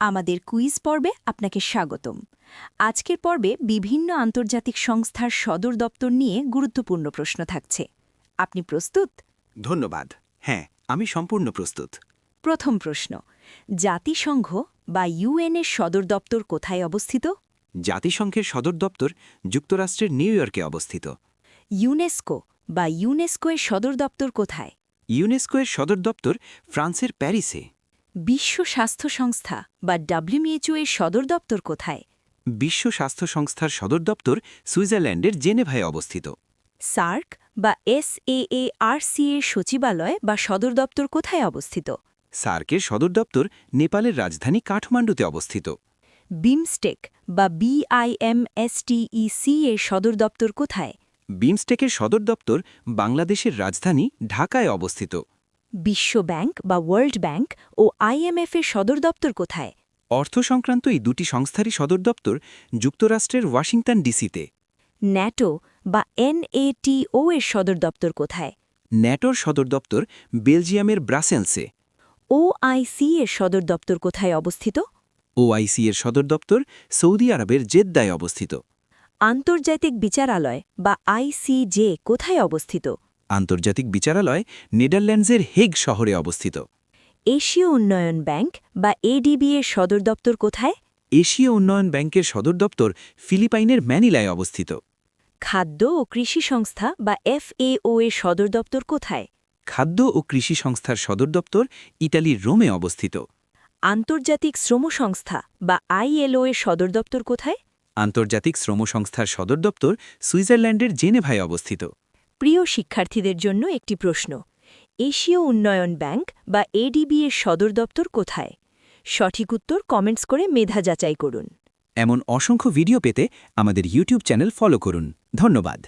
আমাদের কুইজ পর্বে আপনাকে স্বাগতম। আজকের পর্বে বিভিন্ন আন্তর্জাতিক সংস্থার সদর দপ্তর নিয়ে গুরুত্বপূর্ণ প্রশ্ন থাকছে। আপনি প্রস্তুত? ধন্যবাদ। হ্যাঁ আমি সম্পূর্ণ প্রস্তুত। প্রথম প্রশ্ন জাতিসংঘ বা ইউএনের সদর দপ্তর কোথায় অবস্থিত? জাতিসংঘের সদর দপ্তর যুক্তরাষ্ট্রের নিউ ইয়র্কে অবস্থিত। ইউনেস্কো বা ইউনেস্কো এর সদর দপ্তর কোথায়? ইউনেস্কো এর সদর দপ্তর ফ্রান্সের প্যারিসে। বিশ্ব স্বাস্থ্য সংস্থা বা ডাব্লিউএইচও এর সদর দপ্তর কোথায়? বিশ্ব স্বাস্থ্য সংস্থার সদর দপ্তর সুইজারল্যান্ডের জেনেভায় অবস্থিত। সার্ক বা এস এসএএআরসি এর সচিবালয় বা সদর দপ্তর কোথায় অবস্থিত? সার্কের সদর দপ্তর নেপালের রাজধানী কাঠমান্ডুতে অবস্থিত। বিমস্টেক বা বিআইএমএসটিইসি এর সদর দপ্তর কোথায়? বিমস্টেকের সদর দপ্তর বাংলাদেশের রাজধানী ঢাকায় অবস্থিত। বিশ্ব ব্যাংক বা ওয়ার্ল্ড ব্যাংক ও আইএমএফ এর সদর দপ্তর কোথায়? অর্থ সংক্রান্ত এই দুটি সংস্থারই সদর দপ্তর যুক্তরাষ্ট্রের ওয়াশিংটন ডিসিতে। ন্যাটো বা এনএটিও এর সদর দপ্তর কোথায়? ন্যাটোর সদর দপ্তর বেলজিয়ামের ব্রাসেলসে। ওআইসি এর সদর দপ্তর কোথায় অবস্থিত? ওআইসি এর সদর দপ্তর সৌদি আরবের জেদ্দায় অবস্থিত। আন্তর্জাতিক বিচারালয় বা আইসিজে কোথায় অবস্থিত? আন্তর্জাতিক বিচারালয় নেদারল্যান্ডসের হেগ শহরে অবস্থিত। এশীয় উন্নয়ন ব্যাংক বা এডিবি এর সদর দপ্তর কোথায়? এশীয় উন্নয়ন ব্যাংকের সদর দপ্তর ফিলিপাইনের ম্যানিলায় অবস্থিত। খাদ্য ও কৃষি সংস্থা বা এফএও এর সদর দপ্তর কোথায়? খাদ্য ও কৃষি সংস্থার সদর দপ্তর ইতালির রোমে অবস্থিত। আন্তর্জাতিক শ্রম সংস্থা বা আইএলও এর সদর দপ্তর কোথায়? আন্তর্জাতিক শ্রম সংস্থার সদর দপ্তর সুইজারল্যান্ডের জেনেভায় অবস্থিত। প্রিয় শিক্ষার্থীদের জন্য একটি প্রশ্ন। এশীয় উন্নয়ন ব্যাংক বা এডিবি এর সদর দপ্তর কোথায়? সঠিক উত্তর কমেন্টস করে মেধা যাচাই করুন। এমন অসংখ্য ভিডিও পেতে আমাদের ইউটিউব চ্যানেল ফলো করুন। ধন্যবাদ।